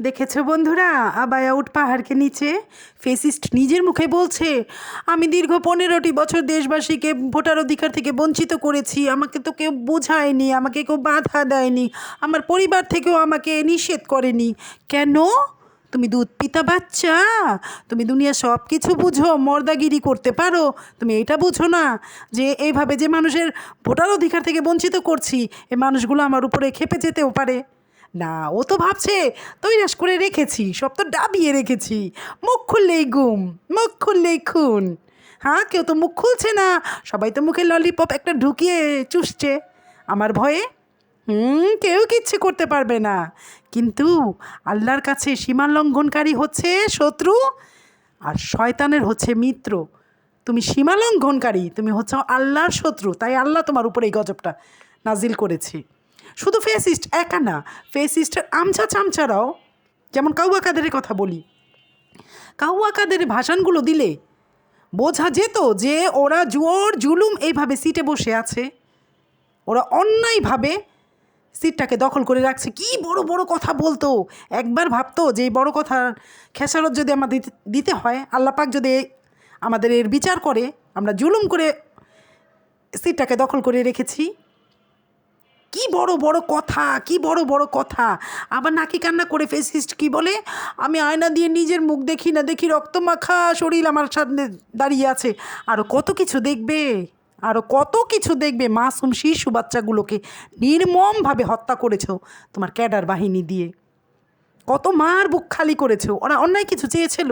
দেখেছ বন্ধুরা? আবায়া উঠ পাহাড়কে নিচে। ফেসিস্ট নিজের মুখে বলছে, আমি দীর্ঘ পনেরোটি বছর দেশবাসীকে ভোটার অধিকার থেকে বঞ্চিত করেছি। আমাকে তো কেউ বোঝায়নি, আমাকে কেউ বাধা দেয়নি। আমার পরিবার থেকেও আমাকে নিষেধ করেনি। কেন? তুমি দুধ পিতা বাচ্চা। তুমি দুনিয়া সব কিছু বুঝো, মর্দাগিরি করতে পারো। তুমি এটা বুঝো না যে এইভাবে যে মানুষের ভোটার অধিকার থেকে বঞ্চিত করছি এই মানুষগুলো আমার উপরে খেপে যেতেও পারে। না, ও তো ভাবছে তৈরাস করে রেখেছি, সব তো ডাবিয়ে রেখেছি। মুখ খুললেই গুম, মুখ খুললেই খুন। হ্যাঁ কেউ তো মুখ খুলছে না, সবাই তো মুখে ললিপপ একটা ঢুকিয়ে চুষছে। আমার ভয়ে? হুম, কেউ কিচ্ছু করতে পারবে না। কিন্তু আল্লাহর কাছে সীমা লঙ্ঘনকারী হচ্ছে শত্রু আর শয়তানের হচ্ছে মিত্র। তুমি সীমা লঙ্ঘনকারী, তুমি হচ্ছে আল্লাহর শত্রু, তাই আল্লাহ তোমার উপরে এই গজবটা নাজিল করেছি। শুধু ফেসিস্ট, একা না। ফেসিস্টের আমছা চামচারাও যেমন কাউয়া কাদেরের কথা বলি। কাউয়া কাদেরের ভাষণগুলো দিলে বোঝা যেত যে ওরা জোর জুলুম এইভাবে সিটে বসে আছে। ওরা অন্যায়ভাবে সিটটাকে দখল করে রাখছে। কি বড় বড় কথা বলতো? একবার ভাবতো যে এই বড় কথা খেসারত যদি আমার দিতে- দিতে হয় আল্লাপাক যদি আমাদের এর বিচার করে, আমরা জুলুম করে সিটটাকে দখল করে রেখেছি। কি বড় বড় কথা, কি বড় বড় কথা। আবার নাকি কান্না করে ফেসিস্ট, কি বলে? আমি আয়না দিয়ে নিজের মুখ দেখি না, দেখি রক্তমাখা শরীর আমার সামনে দাঁড়িয়ে আছে। আরও কত কিছু দেখবে? আরও কত কিছু দেখবে? মাসুম শিশু বাচ্চাগুলোকে নির্মমভাবে হত্যা করেছ তোমার ক্যাডার বাহিনী দিয়ে। কত মার বুক খালি করেছ? ওরা অন্যায় কিছু চেয়েছিল।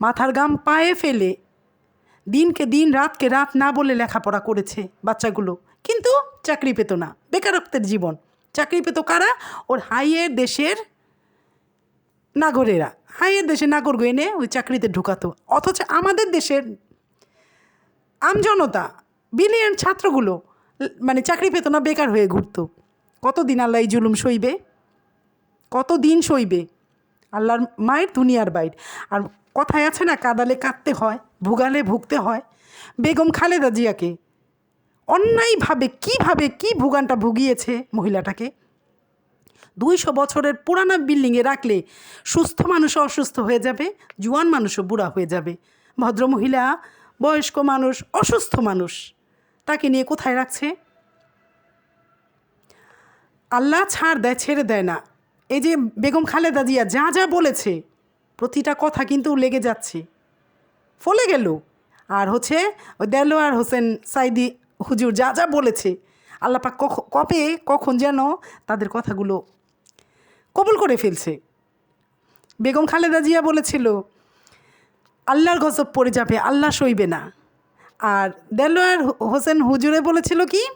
মাথার গাম পায়ে ফেলে দিনকে দিন, রাতকে রাত না বলে লেখাপড়া করেছে বাচ্চাগুলো। কিন্তু চাকরি পেত না, বেকারত্বের জীবন। চাকরি পেত কারা? ওর হাইয়ের দেশের নাগরেরা। হাইয়ের দেশের নাগর এনে ওই চাকরিতে ঢুকাতো। অথচ আমাদের দেশের আমজনতা, বিলিয়ন ছাত্রগুলো মানে চাকরি পেত না, বেকার হয়ে ঘুরতো। কতদিন আল্লাহ এই জুলুম সইবে? কতদিন সইবে? আল্লাহর মায়ের দুনিয়ার বাইর। আর কথায় আছে না, কাদালে কাঁদতে হয়, ভুগালে ভুগতে হয়। বেগম খালেদা জিয়াকে অন্যায়ভাবে কীভাবে কী ভুগানটা ভুগিয়েছে মহিলাটাকে? দুইশো বছরের পুরানা বিল্ডিংয়ে রাখলে সুস্থ মানুষও অসুস্থ হয়ে যাবে, জুয়ান মানুষও বুড়া হয়ে যাবে। ভদ্রমহিলা বয়স্ক মানুষ, অসুস্থ মানুষ, তাকে নিয়ে কোথায় রাখছে? আল্লাহ ছাড় দেয়, ছেড়ে দেয় না। এই যে বেগম খালেদা জিয়া যা যা বলেছে, প্রতিটা কথা কিন্তু লেগে যাচ্ছে। ফলে গেল। আর হচ্ছে ওই দেলোয়ার হোসেন সাইদি হুজুর, যা যা বলেছে। আল্লাপাক কখ, কবে, কখন যেন তাদের কথাগুলো কবুল করে ফেলছে। বেগম খালেদা জিয়া বলেছিল, আল্লাহর গজব পড়ে যাবে, আল্লাহ সইবে না। আর দেলোয়ার হোসেন হুজুরে বলেছিল কি,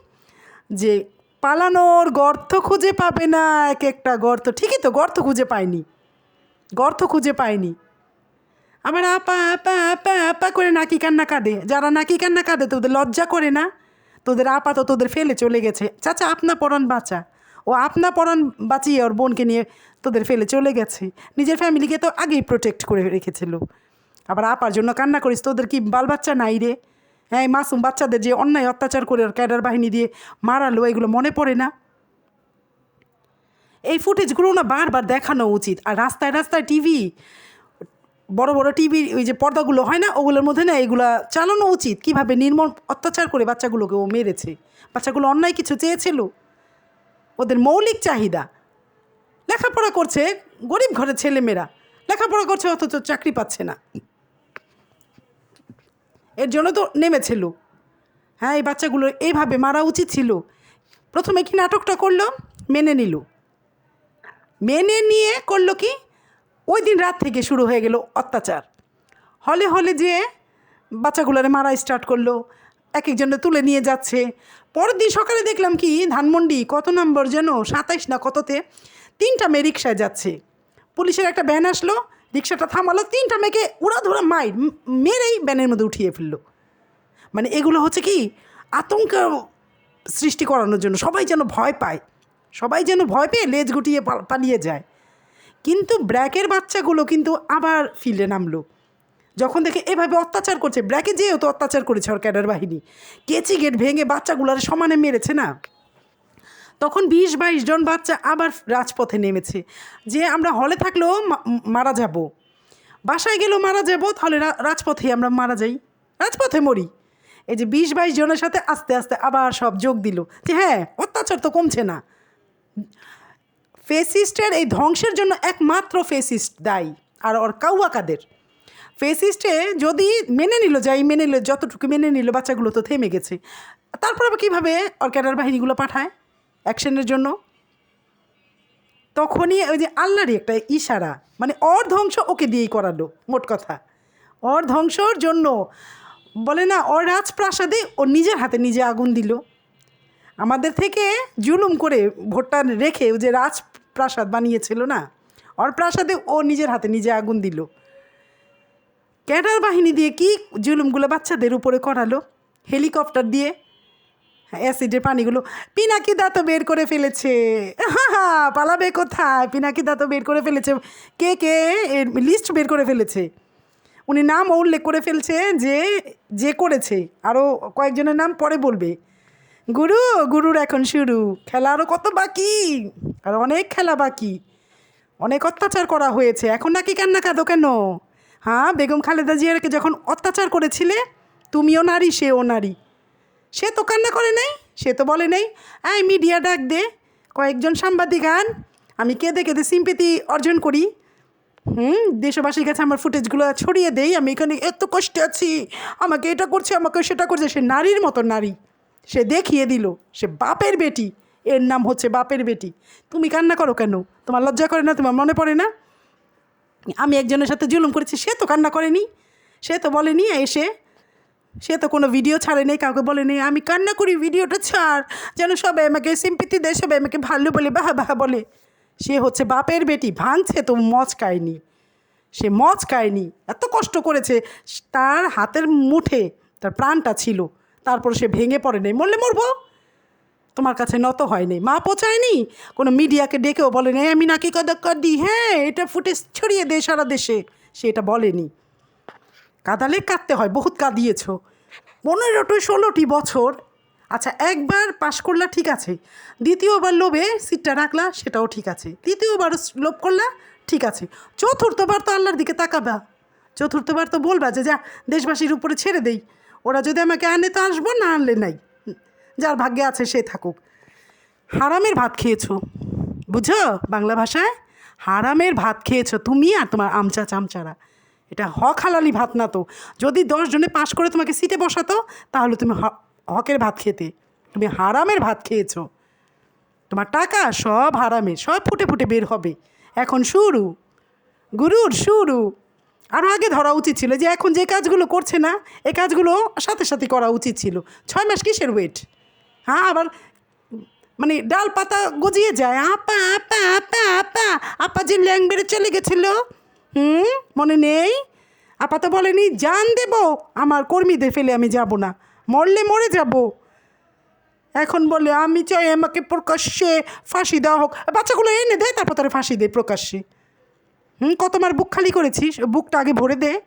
যে পালানোর গর্ত খুঁজে পাবে না, এক একটা গর্ত। ঠিকই তো, গর্ত খুঁজে পায়নি। গর্ত খুঁজে পায়নি। আবার আপা আপা আপা আপা করে নাকি কান্না কাঁদে। যারা নাকি কান্না কাঁদে, তো ওদের লজ্জা করে না। তোদের আপা তো তোদের ফেলে চলে গেছে। চাচা, আপনা পরাণ বাঁচা। ও আপনা পরাণ বাঁচিয়ে ওর বোনকে নিয়ে তোদের ফেলে চলে গেছে। নিজের ফ্যামিলিকে তো আগেই প্রোটেক্ট করে রেখেছিল। আবার আপার জন্য কান্না করিস, তোদের কি বাল বাচ্চা নাই রে? হ্যাঁ মাসুম বাচ্চাদের যে অন্যায় অত্যাচার করে ওর ক্যাডার বাহিনী দিয়ে মারালো, এগুলো মনে পড়ে না? এই ফুটেজগুলো না বারবার দেখানো উচিত। আর রাস্তায় রাস্তায় টিভি বড় বড় টিভির ওই যে পর্দাগুলো হয় না, ওগুলোর মধ্যে না এগুলা চালানো উচিত। কীভাবে নির্মম অত্যাচার করে বাচ্চাগুলোকে ও মেরেছে? বাচ্চাগুলো অন্যায় কিছু চেয়েছিল? ওদের মৌলিক চাহিদা। লেখাপড়া করছে গরিব ঘরের ছেলেমেয়েরা। লেখাপড়া করছে অথচ চাকরি পাচ্ছে না। এর জন্য তো নেমেছিল। হ্যাঁ এই বাচ্চাগুলো এইভাবে মারা উচিত ছিল। প্রথমে কি নাটকটা করল? মেনে নিল। মেনে নিয়ে করল কি? ওই দিন রাত থেকে শুরু হয়ে গেল অত্যাচার। হলে হলে যে বাচ্চাগুলোরে মারা স্টার্ট করল এক একজনে তুলে নিয়ে যাচ্ছে। পরের দিন সকালে দেখলাম কি, ধানমন্ডি কত নম্বর যেন, সাতাইশ না কততে, তিনটা মেয়ে রিক্সায় যাচ্ছে। পুলিশের একটা ভ্যান আসলো রিক্সাটা থামালো, তিনটা মেয়েকে উড়াধুরা মাইর ম- মেরেই ভ্যানের মধ্যে উঠিয়ে ফেলল। মানে এগুলো হচ্ছে কি, আতঙ্ক সৃষ্টি করানোর জন্য। সবাই যেন ভয় পায়। সবাই যেন ভয় পেয়ে লেজ গুটিয়ে পালিয়ে যায়। কিন্তু ব্র্যাকের বাচ্চাগুলো কিন্তু আবার ফিল্ডে নামলো। যখন দেখে এভাবে অত্যাচার করছে, ব্র্যাকে যেও তো অত্যাচার করেছে ওর ক্যাডার বাহিনী। কেচি গেট ভেঙে বাচ্চাগুলোর সমানে মেরেছে না। তখন বিশ বাইশ জন বাচ্চা আবার রাজপথে নেমেছে। যে আমরা হলে থাকলেও মারা যাব। বাসায় গেলেও মারা যাব, তাহলে রাজপথে আমরা মারা যাই। রাজপথে মরি। এই যে বিশ বাইশ জনের সাথে আস্তে আস্তে আবার সব যোগ দিল। যে হ্যাঁ অত্যাচার তো কমছে না। ফেসিস্টের এই ধ্বংসের জন্য একমাত্র ফেসিস্ট দায়ী, আর ওর কাউয়া কাদের? ফেসিস্টে যদি মেনে নিল, যাই মেনে নিল, যতটুকু মেনে নিল, বাচ্চাগুলো তো থেমে গেছে। তারপর আবার কীভাবে ওর ক্যাডার বাহিনীগুলো পাঠায় অ্যাকশনের জন্য? তখনই ওই যে আল্লাহরই একটা ইশারা মানে ওর ধ্বংস ওকে দিয়েই করালো, মোট কথা। ওর ধ্বংসর জন্য, বলে না, ওর রাজপ্রাসাদে ও নিজের হাতে নিজে আগুন দিল। আমাদের থেকে জুলুম করে ভোটটা রেখে ও যে রাজপ্রাসাদ বানিয়েছিল না? ওর প্রাসাদে ও নিজের হাতে নিজে আগুন দিল। ক্যাডার বাহিনী দিয়ে কি জুলুমগুলো বাচ্চাদের উপরে করালো? হেলিকপ্টার দিয়ে? অ্যাসিডের পানিগুলো? পিনাকি দাঁতও বের করে ফেলেছে। পালাবে কোথায়? পিনাকি দাঁতও বের করে ফেলেছে। কে কে? এর লিস্ট বের করে ফেলেছে। উনি নাম উল্লেখ করে ফেলছে যে যে করেছে। আরও কয়েকজনের নাম পরে বলবে। গুরু, গুরুর এখন শুরু। খেলা আরও কত বাকি? আর অনেক খেলা বাকি। অনেক অত্যাচার করা হয়েছে। এখন নাকি কান্না কাঁদো কেন? হ্যাঁ বেগম খালেদা জিয়ারকে যখন অত্যাচার করেছিলে, তুমিও নারী, সেও নারী। সে তো কান্না করে নাই, সে তো বলে নাই, এই মিডিয়া ডাক দে, কয়েকজন সাংবাদিক আন, আমি কেঁদে কেঁদে সিম্পেতি অর্জন করি। হুম, দেশবাসীর কাছে আমার ফুটেজগুলো ছড়িয়ে দেই, আমি এখানে এত কষ্টে আছি, আমাকে এটা করছে, আমাকে সেটা করছে। সে নারীর মতো নারী। সে দেখিয়ে দিল, সে বাপের বেটি। এর নাম হচ্ছে বাপের বেটি। তুমি কান্না করো কেন? তোমার লজ্জা করে না? তোমার মনে পড়ে না? আমি একজনের সাথে জুলুম করেছি, সে তো কান্না করেনি। সে তো বলেনি এসে। সে তো কোনো ভিডিও ছাড়েনি কাউকে বলেনি আমি কান্না করি, ভিডিওটা ছাড়। যেন সবাই আমাকে সিম্পিতি দেয়, সবাই আমাকে ভালো বলে, বাহা বাহা বলে। সে হচ্ছে বাপের বেটি। ভাঙছে তো মজ খায়নি। সে মজ খায়নি। এত কষ্ট করেছে। তার হাতের মুঠে তার প্রাণটা ছিল। তারপর সে ভেঙে পড়ে নেই। মরলে মরবো? তোমার কাছে নত হয়নি মা পচায়নি? কোনো মিডিয়াকে ডেকেও বলেনি আমি নাকি দিই হ্যাঁ এটা ফুটেজ ছড়িয়ে দে সারা দেশে। সে এটা বলেনি। কাদালে কাঁদতে হয়, বহুত কাঁদিয়েছ। পনেরোটি, ষোলোটি বছর। আচ্ছা একবার পাশ করলা ঠিক আছে, দ্বিতীয়বার লোভে সিটটা রাখলা, সেটাও ঠিক আছে। তৃতীয়বার লোভ করলা, ঠিক আছে। চতুর্থবার তো আল্লাহর দিকে তাকাবা। চতুর্থবার তো বলবা যে, যা, দেশবাসীর উপরে ছেড়ে দেই। ওরা যদি আমাকে আনে তো আসব, না আনলে নাই। যার ভাগ্যে আছে সে থাকুক। হারামের ভাত খেয়েছো বুঝো বাংলা ভাষায়? হারামের ভাত খেয়েছো, তুমি আর তোমার আমচা চামচারা। এটা হক হালালি ভাত না তো। যদি দশ জনে পাশ করে তোমাকে সিটে বসাতো, তাহলে তুমি হকের ভাত খেতে। তুমি হারামের ভাত খেয়েছো। তোমার টাকা সব হারামের সব ফুটে ফুটে বের হবে। এখন শুরু। গুরুর শুরু। আরও আগে ধরা উচিত ছিল যে এখন যে কাজগুলো করছে না, এ কাজগুলো সাথে সাথে করা উচিত ছিল। ছয় মাস কিসের ওয়েট হ্যাঁ আবার মানে ডাল পাতা গজিয়ে যায়। আপা আপা আপা আপা আপা যে ল্যাং বেড়ে চলে গেছিল। হুম, মনে নেই? আপা তো বলেনি, জান দেব, আমার কর্মীদের ফেলে আমি যাব না। মরলে মরে যাব। এখন বলে, আমি চাই আমাকে প্রকাশ্যে ফাঁসি দেওয়া হোক। বাচ্চাগুলো এনে দেয়, তারপর তারা ফাঁসি দেয় প্রকাশ্যে। হুম কতবার বুক খালি করেছিস? বুকটা আগে ভরে দে।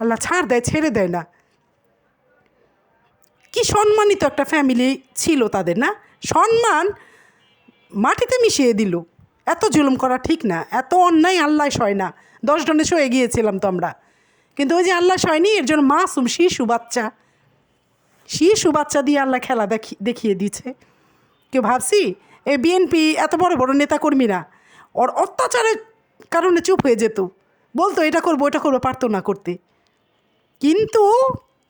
আল্লাহ ছাড় দেয়, ছেড়ে দেয় না। কি সম্মানিত একটা ফ্যামিলি ছিল তাদের, না? সম্মান মাটিতে মিশিয়ে দিল। এত জুলুম করা ঠিক না, এত অন্যায় আল্লাহ সয় না। দশ জনে সয়ে গিয়েছিলাম তো আমরা। কিন্তু ওই যে আল্লাহ সয়নি এর জন্য মাসুম শিশু বাচ্চা। শিশু বাচ্চা দিয়ে আল্লাহ খেলা দেখি, দেখিয়ে দিচ্ছে কেউ ভাবছি, এই বিএনপি এত বড় বড় নেতাকর্মীরা, ওর অত্যাচারের কারণে চুপ হয়ে যেত। বলতো, এটা করব এটা করব, পারতো না করতে। কিন্তু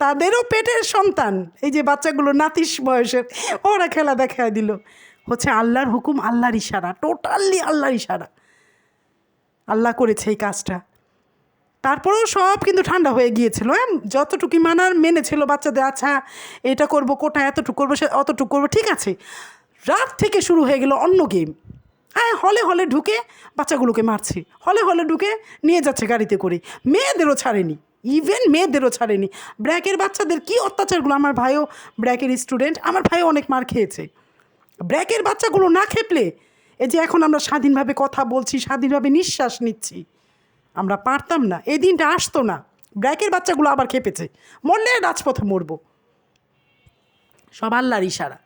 তাদেরও পেটের সন্তান। এই যে বাচ্চাগুলো নাতিস বয়সের, ওরা খেলা দেখায় দিল। হচ্ছে আল্লাহর হুকুম, আল্লাহর ইশারা, টোটালি আল্লাহর ইশারা। আল্লাহ করেছে এই কাজটা। তারপরেও সব কিন্তু ঠান্ডা হয়ে গিয়েছিল হ্যাঁ? যতটুকু মানার মেনেছিল বাচ্চাদের আচ্ছা এটা করব, কোটা এতটুকু করব, সে অতটুকু করব, ঠিক আছে। রাত থেকে শুরু হয়ে গেল অন্য গেম। হ্যাঁ হলে হলে ঢুকে বাচ্চাগুলোকে মারছে, হলে হলে ঢুকে নিয়ে যাচ্ছে গাড়িতে করে। মেয়েদেরও ছাড়েনি। ইভেন মেয়েদেরও ছাড়েনি। ব্র্যাকের বাচ্চাদের কি অত্যাচারগুলো? আমার ভাইও ব্র্যাকের স্টুডেন্ট আমার ভাইও অনেক মার খেয়েছে। ব্র্যাকের বাচ্চাগুলো না খেপলে, এই যে এখন আমরা স্বাধীনভাবে কথা বলছি, স্বাধীনভাবে নিঃশ্বাস নিচ্ছি, আমরা পারতাম না। এই দিনটা আসতো না। ব্র্যাকের বাচ্চাগুলো আবার খেপেছে। মরলে রাজপথে মরবো। সব আল্লাহর ইশারা।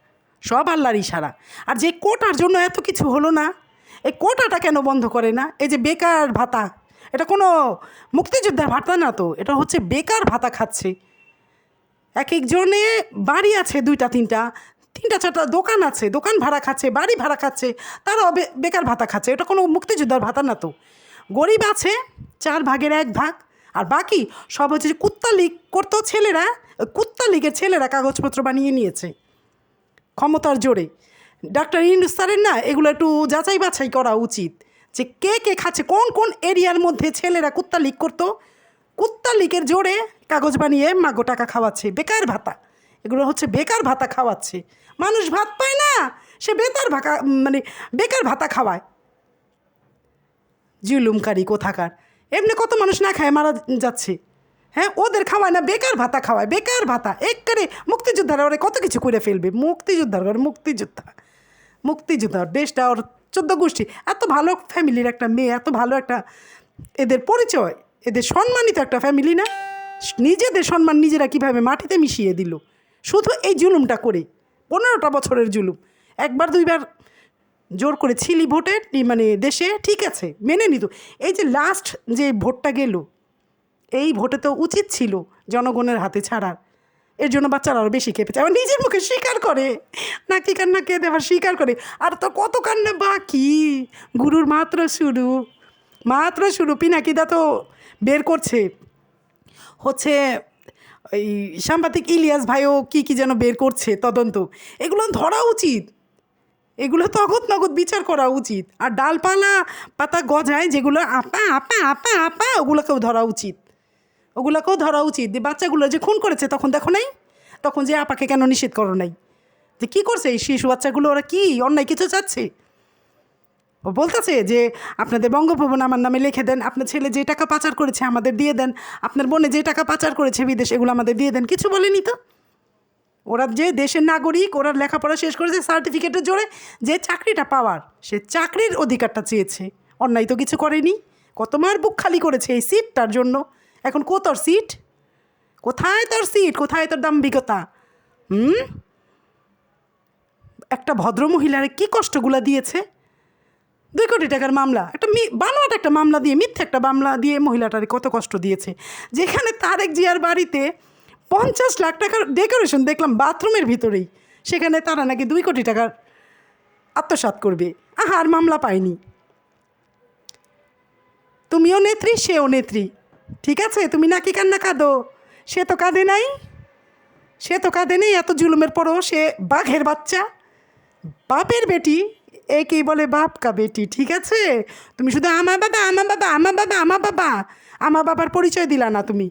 সব আল্লাহর ইশারা। আর যে কোটার জন্য এত কিছু হলো না, এই কোটাটা কেন বন্ধ করে না? এই যে বেকার ভাতা। এটা কোনো মুক্তিযোদ্ধার ভাতা না তো, এটা হচ্ছে বেকার ভাতা খাচ্ছে। এক একজনে বাড়ি আছে দুইটা, তিনটা তিনটা, চারটা দোকান আছে, দোকান ভাড়া খাচ্ছে, বাড়ি ভাড়া খাচ্ছে তারাও বেকার ভাতা খাচ্ছে, এটা কোনো মুক্তিযোদ্ধার ভাতা না তো। গরিব আছে, চার ভাগের এক ভাগ, আর বাকি সব হচ্ছে যে কুত্তা লীগ করতো ছেলেরা ওই কুত্তা লীগের ছেলেরা কাগজপত্র বানিয়ে নিয়েছে, ক্ষমতার জোরে। ডাক্তার ইন্দুস স্যারের না, এগুলো একটু যাচাই বাছাই করা উচিত। যে কে কে খাচ্ছে, কোন কোন এরিয়ার মধ্যে ছেলেরা কুত্তা লিক করতো? কুত্তা লিকের জোরে কাগজ বানিয়ে মাগো টাকা খাওয়াচ্ছে, বেকার ভাতা। এগুলো হচ্ছে বেকার ভাতা খাওয়াচ্ছে। মানুষ ভাত পায় না, সে বেকার ভাতা মানে বেকার ভাতা খাওয়ায়। জুলুমকারী কোথাকার। এমনি কত মানুষ না খায়, মারা যাচ্ছে। হ্যাঁ ওদের খাওয়ায় না, বেকার ভাতা খাওয়ায়, বেকার ভাতা। একবারে মুক্তিযোদ্ধারা ওরা কত কিছু করে ফেলবে? মুক্তিযোদ্ধার ঘরে মুক্তিযোদ্ধা। মুক্তিযোদ্ধা, দেশটা ওর চোদ্দ গোষ্ঠী। এত ভালো ফ্যামিলির একটা মেয়ে, এত ভালো একটা এদের পরিচয়, এদের সম্মানিত একটা ফ্যামিলি না? নিজেদের সম্মান নিজেরা কীভাবে মাটিতে মিশিয়ে দিল? শুধু এই জুলুমটা করে পনেরোটা বছরের জুলুম। একবার, দুইবার জোর করে ছিলি ভোটের মানে দেশে, ঠিক আছে, মেনে নিত। এই যে লাস্ট যে ভোটটা গেল, এই ভোটে তো উচিত ছিল জনগণের হাতে ছাড়ার। এর জন্য বাচ্চারা আরও বেশি খেপেছে। আবার নিজের মুখে স্বীকার করে। নাকি কান্না কেঁদে আবার স্বীকার করে। আর তো কত কান্না বাকি? গুরুর মাত্র শুরু। মাত্র শুরু। পিনাকিদা তো বের করছে। হচ্ছে এই সাংবাদিক ইলিয়াস ভাইও কি কি যেন বের করছে, তদন্ত। এগুলো ধরা উচিত। এগুলো তগত নগদ বিচার করা উচিত। আর ডালপালা, পাতা গজায় যেগুলো আপা আপা আপা আপা, ওগুলোকেও ধরা উচিত। ওগুলোকেও ধরা উচিত। যে বাচ্চাগুলো যে খুন করেছে তখন দেখো নাই? তখন যে আপাকে কেন নিষেধ করো নাই? যে কী করছে এই শিশু বাচ্চাগুলো? ওরা কি? অন্যায় কিছু চাচ্ছে? ও বলতেছে যে, আপনাদের বঙ্গভবন আমার নামে লিখে দেন। আপনার ছেলে যে টাকা পাচার করেছে আমাদের দিয়ে দেন। আপনার বোনে যে টাকা পাচার করেছে বিদেশ, এগুলো আমাদের দিয়ে দেন। কিছু বলেনি তো? ওরা যে দেশের নাগরিক, ওরা লেখাপড়া শেষ করেছে, সার্টিফিকেটের জোরে যে চাকরিটা পাওয়ার, সে চাকরির অধিকারটা চেয়েছে। অন্যায় তো কিছু করেনি। কত মার বুক খালি করেছে এই সিটটার জন্য? এখন কো তোর সিট কোথায় তোর সিট কোথায় তোর দাম্ভিকতা? হুম? একটা ভদ্র মহিলারে কী কষ্টগুলো দিয়েছে? দুই কোটি টাকার মামলা, একটা বানোয়াট একটা মামলা দিয়ে, মিথ্যে একটা মামলা দিয়ে মহিলাটারে কত কষ্ট দিয়েছে? যেখানে তারেক জিয়ার বাড়িতে পঞ্চাশ লাখ টাকার ডেকোরেশন দেখলাম বাথরুমের ভিতরেই, সেখানে তারা নাকি দুই কোটি টাকার আত্মসাৎ করবে। আহা, আর মামলা পায়নি। তুমিও নেত্রী, সেও নেত্রী। ঠিক আছে, তুমি নাকি কান্না কাঁদো? সে তো কাঁদে নাই। সে তো কাঁদে নেই, এত জুলুমের পরও সে বাঘের বাচ্চা। বাপের বেটি, একেই বলে বাপ কা বেটি, ঠিক আছে? তুমি শুধু আমার বাবা আমার বাবা আমার বাবা আমার বাবা। আমার বাবার পরিচয় দিলা না তুমি।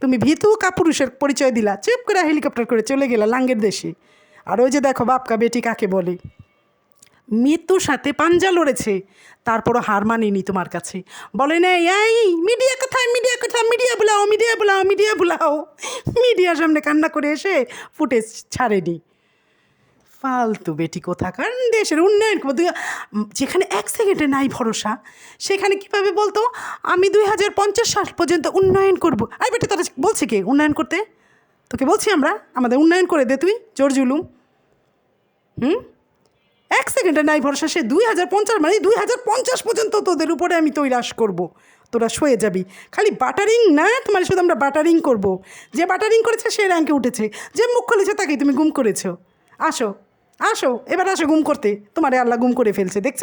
তুমি ভীতু কাপুরুষের পরিচয় দিলা। চুপ করে হেলিকপ্টার করে চলে গেলা লাঙ্গের দেশে। আর ওই যে দেখো বাপকা বেটি কাকে বলে? মৃত্যুর সাথে পাঞ্জা লড়েছে। তারপরও হার মানেনি তোমার কাছে। বলে না এই, মিডিয়া কোথায়? মিডিয়া কোথায়? মিডিয়া বুলাও মিডিয়া বুলাও মিডিয়া বুলাও। মিডিয়ার সামনে কান্না করে এসে ফুটেজ ছাড়েনি। ফালতু বেটি কোথাকার? দেশের উন্নয়ন যেখানে এক সেকেন্ডে নাই ভরসা, সেখানে কীভাবে বলতো? আমি দুই হাজার পঞ্চাশ সাল পর্যন্ত উন্নয়ন করব। আর বেটি, তারা বলছে কে উন্নয়ন করতে? তোকে বলছি আমরা? আমাদের উন্নয়ন করে দে তুই জোর জুলুম হুম? এক সেকেন্ডে নাই, ভরসা সে দুই হাজার পঞ্চাশ মানে দুই হাজার পঞ্চাশ পর্যন্ত তোদের উপরে আমি তৈরাস করব। তোরা সয়ে যাবি। খালি বাটারিং না, তোমার শুধু আমরা বাটারিং করব। যে বাটারিং করেছে, সে র্যাঙ্কে উঠেছে। যে মুখ খুলেছে, তাকেই তুমি গুম করেছ। আসো আসো, এবার আসো গুম করতে। তোমারে আল্লাহ গুম করে ফেলছে, দেখছ?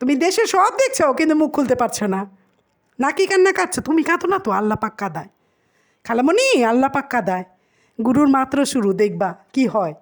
তুমি দেশে সব দেখছ, কিন্তু মুখ খুলতে পারছ না। নাকি কান্না কাঁদছো তুমি কাঁদো না তো, আল্লাহ পাক্কা দেয় খালামণি, আল্লাহ পাক্কা দেয় গুরুর মাত্র শুরু, দেখবা কি হয়।